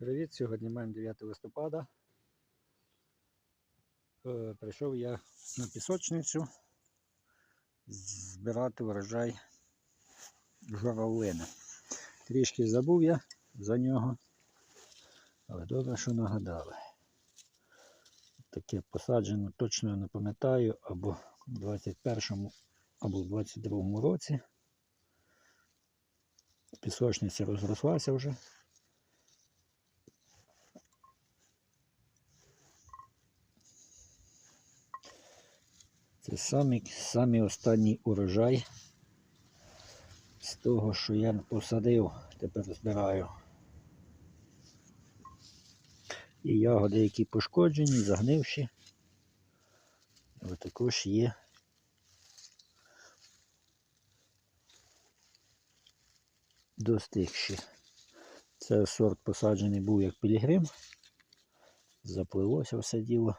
Привіт, сьогодні маємо 9 листопада. Е, Прийшов я на пісочницю збирати врожай журавлини. Трішки забув я за нього, але добре, що нагадали. Таке посаджено, точно не пам'ятаю, або в 21-му, або в 22-му році. Пісочниця розрослася вже. Це самі, останній урожай з того, що я посадив, тепер збираю. І ягоди, які пошкоджені, загнивші. Але також є достигші. Це сорт посаджений був як пілігрим. Запливося все діло.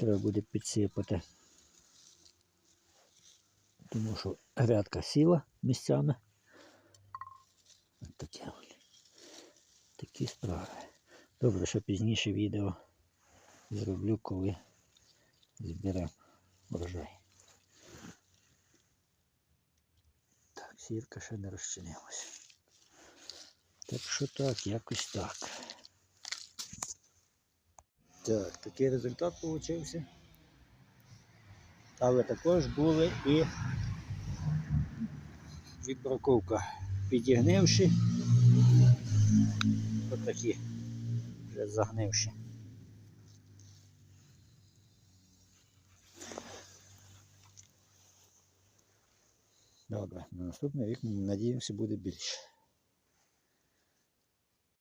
Треба буде підсипати. Тому що грядка сіла місцями. От. Такі справи. Добре, що пізніше відео зроблю, коли зберемо врожай. Так, сірка ще не розчинилася. Так що так, якось так. Так, такий результат вийшов. Але також були і відбраковка підігнивши. Отакі вже загнивші. Добре, на наступний рік, надіємося, буде більше.